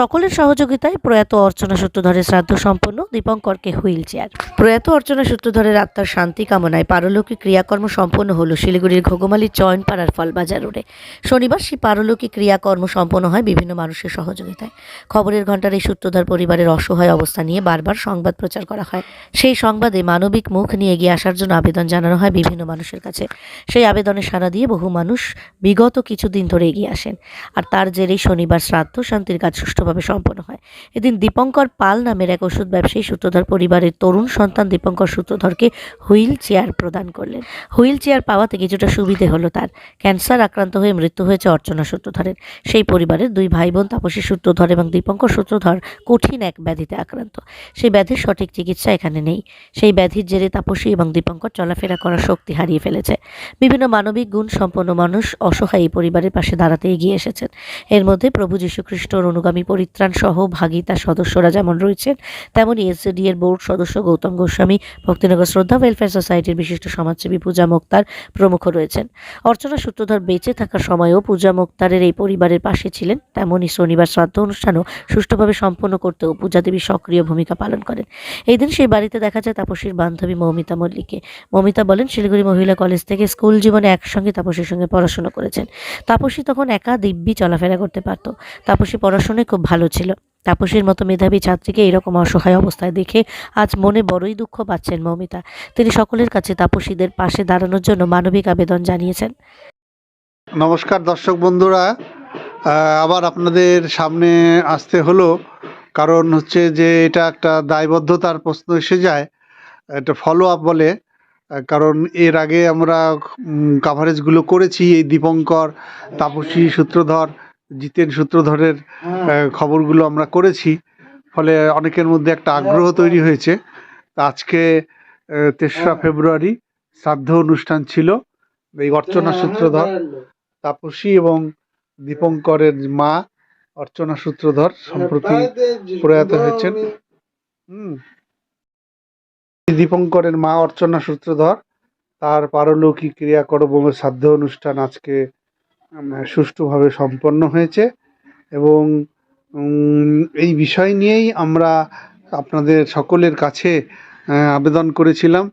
সকলের সহযোগিতায় প্রয়াত অর্চনা সূত্রধরের শ্রাদ্ধ সম্পন্ন। দীপঙ্করকে হুইল চেয়ার। প্রয়াত অর্চনা সূত্রধরের আত্মার শান্তি কামনায় পারলৌকিক ক্রিয়াকর্ম সম্পন্ন হলো শিলিগুড়ির ঘোগমালির চয়নপাড়ার ফলবাজার রোডে। শনিবার সেই পারলৌকিক ক্রিয়াকর্ম সম্পন্ন হয় বিভিন্ন মানুষের সহযোগিতায়। খবরের ঘণ্টার এই সূত্রধর পরিবারের অসহায় অবস্থা নিয়ে বারবার সংবাদ প্রচার করা হয়। সেই সংবাদে মানবিক মুখ নিয়ে এগিয়ে আসার জন্য আবেদন জানানো হয় বিভিন্ন মানুষের কাছে। সেই আবেদনে সাড়া দিয়ে বহু মানুষ বিগত কিছুদিন ধরে এগিয়ে আসেন। আর তার জেরেই শনিবার শ্রাদ্ধ, শান্তির কাজ সুষ্ঠুভাবে সম্পন্ন হয়। এদিন দীপঙ্কর পাল নামের এক ওষুধ ব্যবসায়ী সূত্রধর পরিবারের তরুণ সন্তান দীপঙ্কর সূত্রধরকে হুইল চেয়ার প্রদান করলেন। হুইল চেয়ার পাওয়াতে কিছুটা সুবিধে হলো তার। ক্যান্সার আক্রান্ত হয়ে মৃত্যু হয়েছে অর্চনা সূত্রধরের। সেই পরিবারের দুই ভাই বোন তাপসী সূত্রধর এবং দীপঙ্কর সূত্রধর কঠিন এক ব্যাধিতে আক্রান্ত। সেই ব্যাধির সঠিক চিকিৎসা এখানে নেই। সেই ব্যাধির জেরে তাপসী এবং দীপঙ্কর চলাফেরা করার শক্তি হারিয়ে ফেলেছে। বিভিন্ন মানবিক গুণ সম্পন্ন মানুষ অসহায় পরিবারের পাশে দাঁড়াতে এগিয়ে এসেছেন। এর মধ্যে প্রভু যীশুখ্রিস্টর অনুগামী পরিত্রাণ সহ ভাগিতা সদস্যরা যেমন রয়েছেন তেমনই এসডি এর বোর্ড সদস্য গৌতম গোস্বামী, ভক্তিনগর শ্রদ্ধা ওয়েলফেয়ার সোসাইটির বিশিষ্ট সমাজসেবী পূজা মুক্তার প্রমুখ রয়েছেন। অর্চনা সূত্রধর বেঁচে থাকার সময়ও পূজা মুক্তারের এই পরিবারের পাশে ছিলেন তেমনই শনিবার শ্রাদ্ধ অনুষ্ঠানও সুষ্ঠুভাবে সম্পন্ন করতেও পূজা দেবী সক্রিয় ভূমিকা পালন করেন। এই দিন সেই বাড়িতে দেখা যায় তাপসীর বান্ধবী মৌমিতা মল্লিককে। মৌমিতা বলেন, শিলিগুড়ি মহিলা কলেজ থেকে স্কুল জীবনে একসঙ্গে তাপসীর সঙ্গে পড়াশোনা করেছেন। তাপসী তখন একা দিব্যি চলাফেরা করতে পারত। তাপসী পড়াশোনায় খুব ভালো ছিল। তাপসীর মতো মেধাবী ছাত্রীকে এরকম অসহায় অবস্থায় দেখে আজ মনে বড়ই দুঃখ পাচ্ছেন মৌমিতা। তিনি সকলের কাছে তাপসীদের পাশে দাঁড়ানোর জন্য মানবিক আবেদন জানিয়েছেন। নমস্কার দর্শক বন্ধুরা। আবার আপনাদের সামনে আসতে হলো, কারণ হচ্ছে যে এটা একটা দায়বদ্ধতার প্রশ্ন এসে যায় একটা ফলো আপ বলে কারণ এর আগে আমরা কাভারেজগুলো করেছি এই দীপঙ্কর, তাপসী, সূত্রধর জিতেন সূত্রধরের খবরগুলো আমরা করেছি। ফলে অনেকের মধ্যে একটা আগ্রহ তৈরি হয়েছে। আজকে তেসরা ফেব্রুয়ারি শ্রাদ্ধ অনুষ্ঠান ছিল। এই অর্চনা সূত্রধর তাপসী এবং দীপঙ্করের মা অর্চনা সূত্রধর সম্প্রতি প্রয়াত হয়েছেন। হুম। দীপঙ্করের মা অর্চনা সূত্রধর তার পারলৌকিক ক্রিয়াকর্ম শ্রাদ্ধ অনুষ্ঠান আজকে সুষ্ঠুভাবে সম্পন্ন হয়েছে এবং এই বিষয় নিয়েই আমরা আপনাদের সকলের কাছে আবেদন করেছিলাম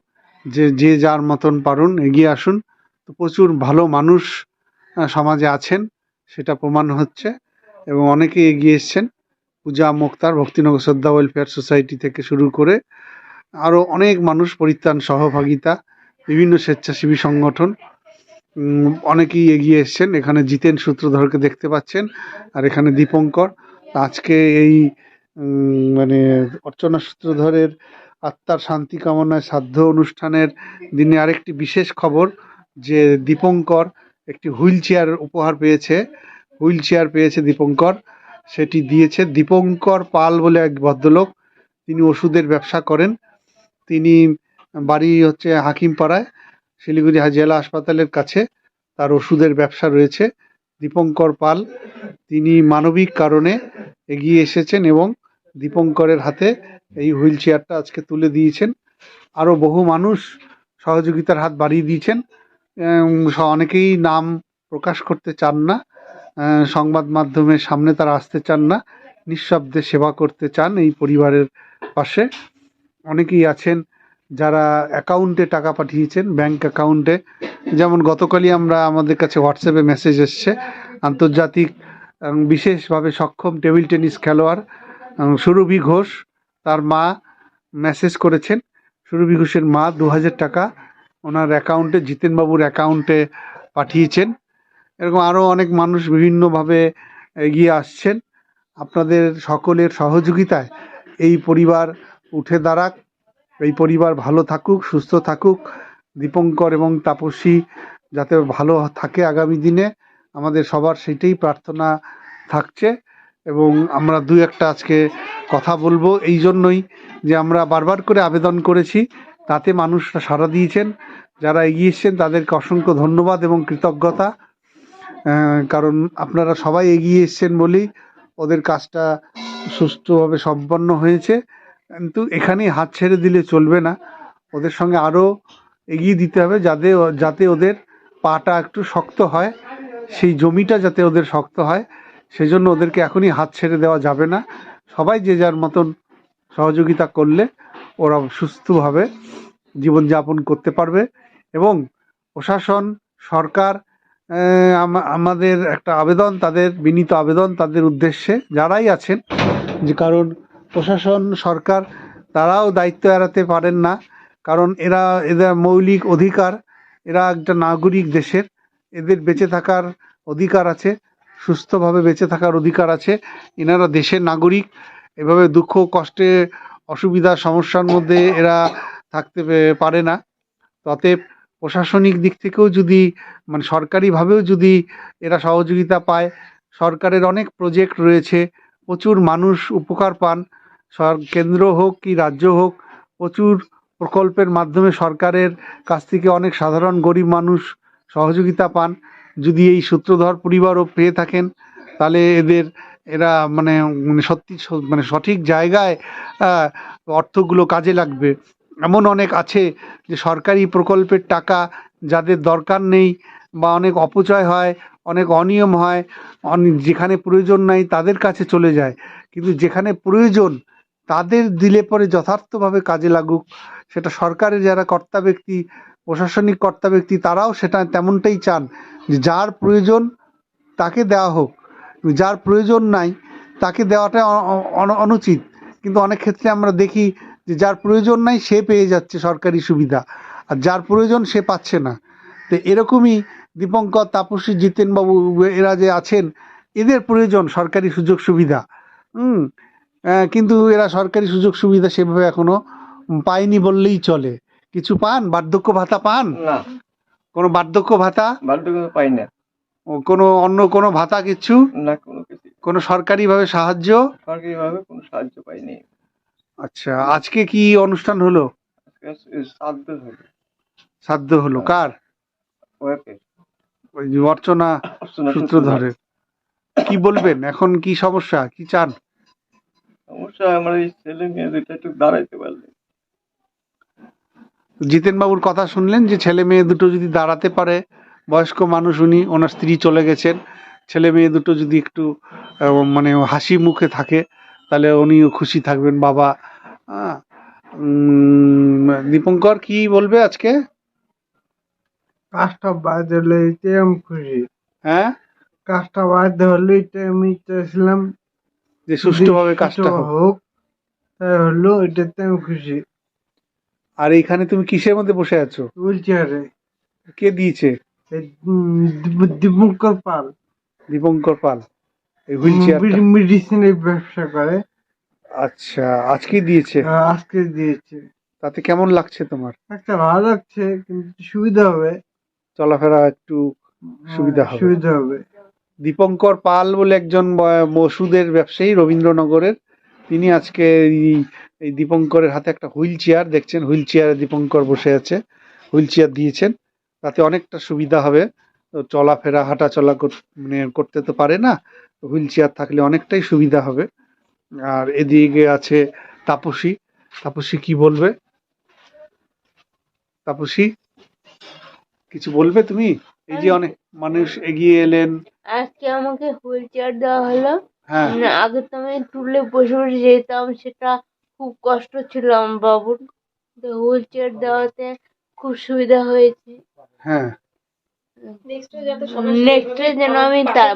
যে যে যার মতন পারুন এগিয়ে আসুন। তো প্রচুর ভালো মানুষ সমাজে আছেন, সেটা প্রমাণ হচ্ছে এবং অনেকেই এগিয়ে এসছেন। পূজা মুক্তার ভক্তিনগর শ্রদ্ধা ওয়েলফেয়ার সোসাইটি থেকে শুরু করে আরও অনেক মানুষ, পরিত্রাণ সহভাগিতা, বিভিন্ন স্বেচ্ছাসেবী সংগঠন অনেকেই এগিয়ে এসছেন। এখানে জিতেন সূত্রধরকে দেখতে পাচ্ছেন, আর এখানে দীপঙ্কর। আজকে এই মানে অর্চনা সূত্রধরের আত্মার শান্তি কামনায় সাধ্য অনুষ্ঠানের দিনে আরেকটি বিশেষ খবর, যে দীপঙ্কর একটি হুইল চেয়ার উপহার পেয়েছে। হুইল চেয়ার পেয়েছে দীপঙ্কর। সেটি দিয়েছে দীপঙ্কর পাল বলে এক ভদ্রলোক। তিনি ওষুধের ব্যবসা করেন। তিনি বাড়ি হচ্ছে হাকিমপাড়ায়। শিলিগুড়ি জেলা হাসপাতালের কাছে তার ওষুধের ব্যবসা রয়েছে। দীপঙ্কর পাল, তিনি মানবিক কারণে এগিয়ে এসেছেন এবং দীপঙ্করের হাতে এই হুইল চেয়ারটা আজকে তুলে দিয়েছেন। আরও বহু মানুষ সহযোগিতার হাত বাড়িয়ে দিয়েছেন। অনেকেই নাম প্রকাশ করতে চান না। সংবাদ মাধ্যমের সামনে তারা আসতে চান না। নিঃশব্দে সেবা করতে চান এই পরিবারের পাশে। অনেকেই আছেন যারা অ্যাকাউন্টে টাকা পাঠিয়েছেন, ব্যাংক অ্যাকাউন্টে, যেমন গতকালই আমরা আমাদের কাছে হোয়াটসঅ্যাপে মেসেজ এসছে, আন্তর্জাতিক বিশেষভাবে সক্ষম টেবিল টেনিস খেলোয়াড় সুরভি ঘোষ, তার মা মেসেজ করেছেন, সুরভি ঘোষের মা দু হাজার টাকা ওনার অ্যাকাউন্টে, জিতেনবাবুর অ্যাকাউন্টে পাঠিয়েছেন। এরকম আরও অনেক মানুষ বিভিন্নভাবে এগিয়ে আসছেন। আপনাদের সকলের সহযোগিতায় এই পরিবার উঠে দাঁড়াক। এই পরিবার ভালো থাকুক, সুস্থ থাকুক। দীপঙ্কর এবং তাপসী যাতে ভালো থাকে আগামী দিনে, আমাদের সবার সেটাই প্রার্থনা থাকছে এবং আমরা দু একটা আজকে কথা বলব এই জন্যই যে আমরা বারবার করে আবেদন করেছি, তাতে মানুষরা সাড়া দিয়েছেন। যারা এগিয়ে এসছেন, তাদেরকে অসংখ্য ধন্যবাদ এবং কৃতজ্ঞতা। কারণ আপনারা সবাই এগিয়ে এসছেন বলেই ওদের কাজটা সুষ্ঠুভাবে সম্পন্ন হয়েছে। কিন্তু এখানেই হাত ছেড়ে দিলে চলবে না। ওদের সঙ্গে আরও এগিয়ে দিতে হবে যাতে যাতে ওদের পাটা একটু শক্ত হয়, সেই জমিটা যাতে ওদের শক্ত হয়। সেজন্য ওদেরকে এখনই হাত ছেড়ে দেওয়া যাবে না। সবাই যে যার মতন সহযোগিতা করলে ওরা সুস্থভাবে জীবনযাপন করতে পারবে এবং প্রশাসন, সরকার আমাদের একটা আবেদন, তাদের বিনীত আবেদন, তাদের উদ্দেশ্যে যারাই আছেন, যে কারণ প্রশাসন, সরকার, তারাও দায়িত্ব এড়াতে পারেন না। কারণ এরা, এদের মৌলিক অধিকার, এরা একটা নাগরিক দেশের। এদের বেঁচে থাকার অধিকার আছে, সুস্থভাবে বেঁচে থাকার অধিকার আছে। এনারা দেশের নাগরিক, এভাবে দুঃখ, কষ্টে, অসুবিধা, সমস্যার মধ্যে এরা থাকতে পারে না। অতএব প্রশাসনিক দিক থেকেও যদি মানে সরকারিভাবেও যদি এরা সহযোগিতা পায়, সরকারের অনেক প্রজেক্ট রয়েছে। প্রচুর মানুষ উপকার পান কেন্দ্র হোক কি রাজ্য হোক, প্রচুর প্রকল্পের মাধ্যমে সরকারের কাছ থেকে অনেক সাধারণ গরিব মানুষ সহযোগিতা পান। যদি এই সূত্রধর পরিবারও পেয়ে থাকেন, তাহলে এদের, এরা মানে মানে সত্যি মানে সঠিক জায়গায় অর্থগুলো কাজে লাগবে। এমন অনেক আছে যে সরকারি প্রকল্পের টাকা যাদের দরকার নেই বা অনেক অপচয় হয় অনেক অনিয়ম হয়, অন- যেখানে প্রয়োজন নাই তাদের কাছে চলে যায়। কিন্তু যেখানে প্রয়োজন তাদের দিলে পরে যথার্থভাবে কাজে লাগুক। সেটা সরকারের যারা কর্তা ব্যক্তি, প্রশাসনিক কর্তা ব্যক্তি, তারাও সেটা তেমনটাই চান যে যার প্রয়োজন তাকে দেওয়া হোক। যার প্রয়োজন নাই তাকে দেওয়াটা অনুচিত। কিন্তু অনেক ক্ষেত্রে আমরা দেখি যে যার প্রয়োজন নাই সে পেয়ে যাচ্ছে সরকারি সুবিধা, আর যার প্রয়োজন সে পাচ্ছে না। তো এরকমই দীপঙ্কর তাপসী জিতেনবাবু এরা যে আছেন এদের প্রয়োজন সরকারি সুযোগ সুবিধা। হুম? কিন্তু এরা সরকারি সুযোগ সুবিধা সেভাবে এখনও পায়নি বললেই চলে। কিছু পান? বার্ধক্য ভাতা পান? না। কোনো বার্ধক্য ভাতা? বার্ধক্য পাই না কোনো অন্য কোনো ভাতা কিছু? না কোনো কিছু। কোনো সরকারিভাবে সাহায্য? সরকারিভাবে কোনো সাহায্য পাইনি। আচ্ছা আজকে কি অনুষ্ঠান হলো? শ্রাদ্ধ হলো। সাধ্য হলো। কার? ওকে ওই অর্চনা সূত্র ধরে। কি বলবেন? এখন কি সমস্যা? কি চান? সমস্যা আমার এই ছেলে মেয়ে দুটো একটু দাঁড়াইতে পারলে। জিতেন বাবুর কথা শুনলেন যে ছেলে মেয়ে দুটো যদি দাঁড়াতে পারে বয়স্ক মানুষ উনি ওনার স্ত্রী চলে গেছেন। ছেলে মেয়ে দুটো যদি একটু মানে হাসি মুখে থাকে তাহলে উনিও খুশি থাকবেন। বাবা উম, দীপঙ্কর কি বলবে আজকে? কাজটা বাদ হলে এতে আমি খুশি। হ্যাঁ? কাজটা বাদ হলে এটা আমি চাইছিলাম যে সুষ্ঠুভাবে কাজটা হোক। তাই হলো এটাতে আমি খুশি। আর এইখানে তুমি কিসের মধ্যে বসে আছো? হুইল চেয়ারে কে দিয়েছে? দীপঙ্কর পাল। দীপঙ্কর পাল। এই মেডিসিনের ব্যবসা করে। আচ্ছা আজকেই দিয়েছে? আহ, আজকে দিয়েছে। তাতে কেমন লাগছে তোমার? একটা ভালো লাগছে কিন্তু সুবিধা হবে। চলাফেরা একটু সুবিধা হবে। সুবিধা হবে। দীপঙ্কর পাল বলে একজন ওষুধের ব্যবসায়ী রবীন্দ্রনগরের। তিনি আজকে এই দীপঙ্করের হাতে একটা হুইল চেয়ার দেখছেন। হুইল চেয়ারে দীপঙ্কর বসে আছে। হুইল চেয়ার দিয়েছেন। তাতে অনেকটা সুবিধা হবে। তো চলাফেরা হাঁটা চলা মানে করতে তো পারে না। হুইল চেয়ার থাকলে অনেকটাই সুবিধা হবে। আর এদিকে আছে তাপসী। তাপসী কি বলবে? তাপসী? কিছু বলবে তুমি? এই যে অনেক মানুষ এগিয়ে এলেন। আজকে আমাকে হুইল চেয়ার দেওয়া হলো। হ্যাঁ। আগে তো আমি টুলে বসে বসে যেতাম সেটা খুব কষ্ট ছিল আমার বাবুর তো হুইল চেয়ার দেওয়াতে খুব সুবিধা হয়েছে। হ্যাঁ। নেক্সটে যেন আমি তার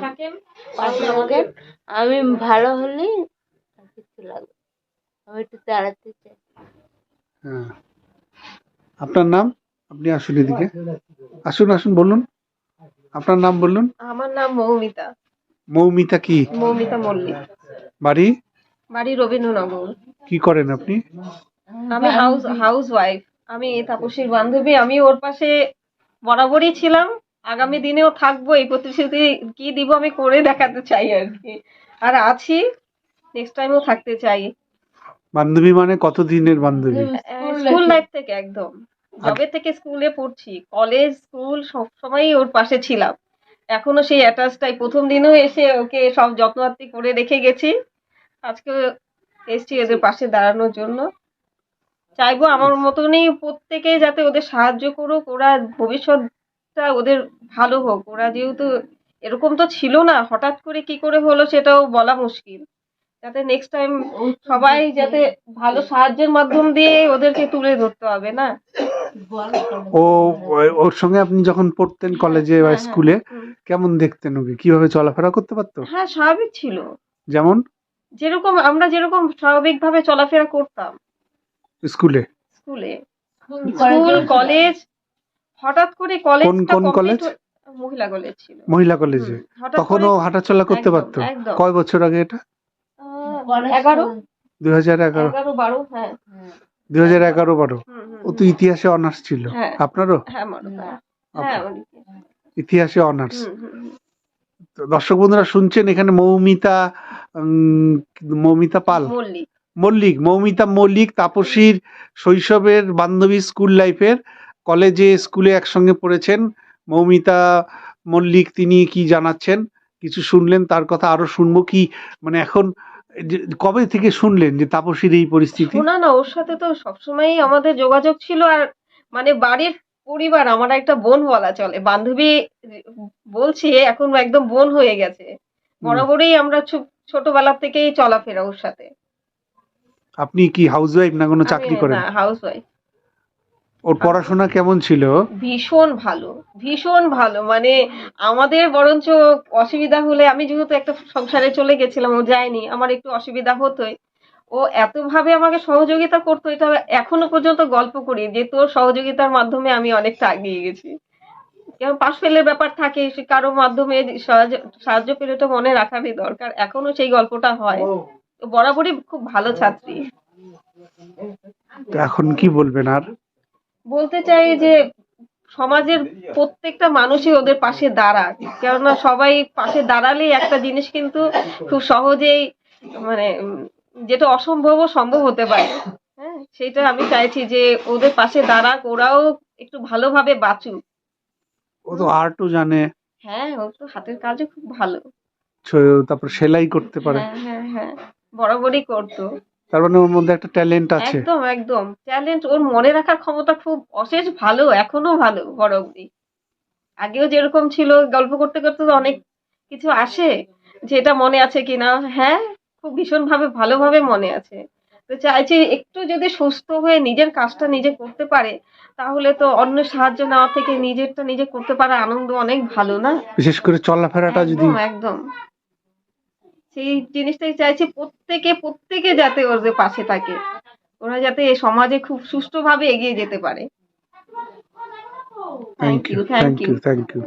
পাশে থাকেন আমি ভালো হলেই আর কিছু লাগবে আমি একটু দাঁড়াতে চাই। হ্যাঁ। আপনার নাম? আপনি আসুন এদিকে। আসুন আসুন বলুন। আপনার নাম বলুন। আমার নাম মৌমিতা। মৌমিতা কি? মৌমিতা মল্লিক। বাড়ি? বাড়ি রবীন্দ্রনগর। কি করেন আপনি? আমি হাউস হাউস ওয়াইফ আমি তাপসীর বান্ধবী। আমি ওর পাশে বরাবরই ছিলাম। আগামী দিনেও থাকব। এই প্রতিশ্রুতি কি দিব আমি করে দেখাতে চাই আর কি। আর আছি। নেক্সট টাইমও থাকতে চাই। বান্ধবী মানে কত দিনের বান্ধবী স্কুল লাইফ থেকে একদম। যবে থেকে স্কুলে পড়ছি। কলেজ স্কুল সব সময়ই ওর পাশে ছিলাম। এখনও সেই অ্যাটাচটাই প্রথম দিনও এসে ওকে সব যত্নআত্তি করে রেখে গেছি। আজকে এসছি ওদের পাশে দাঁড়ানোর জন্য। চাইব আমার মতনই প্রত্যেকে যাতে ওদের সাহায্য করুক। ওরা ভবিষ্যৎটা ওদের ভালো হোক। ওরা যেহেতু এরকম তো ছিল না, হঠাৎ করে কি করে হলো সেটাও বলা মুশকিল। যাতে নেক্সট টাইম সবাই যাতে ভালো সাহায্যের মাধ্যম দিয়ে ওদেরকে তুলে ধরতে হবে না? ও ওর সঙ্গে আপনি যখন পড়তেন কলেজে বা হ্যাঁ, হ্যাঁ। স্কুলে কেমন দেখতেন ওকে? কীভাবে চলাফেরা করতে পারতো? হ্যাঁ স্বাভাবিক ছিল। যেমন? যেরকম আমরা যেরকম স্বাভাবিকভাবে চলাফেরা করতাম। স্কুলে? স্কুলে। স্কুল কলেজ হঠাৎ করে কলেজ কোন- কোন কলেজ? মহিলা কলেজ ছিল। মহিলা কলেজে তখনও হাঁটাচলা করতে পারতো? একদম। কয় বছর আগে এটা? এগারো। দুই হাজার এগারো। এগারো বারো হ্যাঁ। দুই হাজার এগারো বারো। ও তো ইতিহাসে অনার্স ছিল। হ্যাঁ। আপনারও? হ্যাঁ হ্যাঁ। হ্যাঁ ইতিহাসে। অনার্স দর্শক বন্ধুরা শুনছেন এখানে মৌমিতা মৌমিতা পাল। মল্লিক। মল্লিক মৌমিতা মল্লিক তাপসীর শৈশবের বান্ধবী স্কুল লাইফের কলেজে স্কুলে একসঙ্গে পড়েছেন। মৌমিতা মল্লিক তিনি কি জানাচ্ছেন? কিছু শুনলেন তার কথা আরও শুনব কি? মানে এখন কবে থেকে শুনলেন যে তাপসীর এই পরিস্থিতি? না না ওর সাথে তো সবসময় আমাদের যোগাযোগ ছিল আর মানে বাড়ির পরিবার আমার একটা বোন বলা চলে। বান্ধবী বলছি এখন একদম বোন হয়ে গেছে। বরাবরই আমরা ছোটবেলা থেকেই চলাফেরা ওর সাথে। আপনি কি হাউস ওয়াইফ না কোনো চাকরি করেন? হাউস ওয়াইফ ওর পড়াশোনা কেমন ছিল? ভীষণ ভালো ভীষণ ভালো। মানে আমাদের বরঞ্চ অসুবিধা হলে আমি যেহেতু একটা সংসারে চলে গেছিলাম ও যায়নি আমার একটু অসুবিধা হতোই। ও এত ভাবে আমাকে সহযোগিতা করতো এটা এখনও পর্যন্ত গল্প করি যে তোর সহযোগিতার মাধ্যমে আমি অনেকটা এগিয়ে গেছি। যেমন পাশ ফেলের ব্যাপার থাকে সে কারও মাধ্যমে সাহায্য সাহায্য পেলে তো মনে রাখারই দরকার। এখনও সেই গল্পটা হয়। তো বরাবরই খুব ভালো ছাত্রী। এখন কি বলবেন আর? বলতে চাই যে সমাজের প্রত্যেকটা মানুষই ওদের পাশে দাঁড়াক কেননা সবাই পাশে দাঁড়ালেই একটা জিনিস কিন্তু খুব সহজেই মানে যেটা অসম্ভবও সম্ভব হতে পারে। হ্যাঁ সেটা আমি চাইছি যে ওদের পাশে দাঁড়াক ওরাও একটু ভালোভাবে বাঁচুক। ও তো আর্টও জানে। হ্যাঁ ও তো হাতের কাজও খুব ভালো। তারপর সেলাই করতে পারে। হ্যাঁ হ্যাঁ হ্যাঁ বরাবরই করতো। তার মানে ওর মধ্যে একটা ট্যালেন্ট আছে। একদম একদম। ট্যালেন্ট ওর মনে রাখার ক্ষমতা খুব অশেষ ভালো এখনও ভালো বড় অব্দি আগেও যেরকম ছিল গল্প করতে করতে তো অনেক কিছু আসে যে এটা মনে আছে কিনা। হ্যাঁ খুব ভীষণ ভাবে ভালোভাবে মনে আছে। তো চাইছি একটু যদি সুস্থ হয়ে নিজের কাজটা নিজে করতে পারে তাহলে তো অন্য সাহায্য নেওয়া থেকে নিজেরটা নিজে করতে পারা আনন্দ অনেক ভালো না? বিশেষ করে চলাফেরাটা যদি একদম একদম। সেই জিনিসটাই চাইছে প্রত্যেকে প্রত্যেকে যাতে ওর যে পাশে থাকে। ওরা যাতে সমাজে খুব সুষ্ঠুভাবে এগিয়ে যেতে পারে। Thank you thank you thank you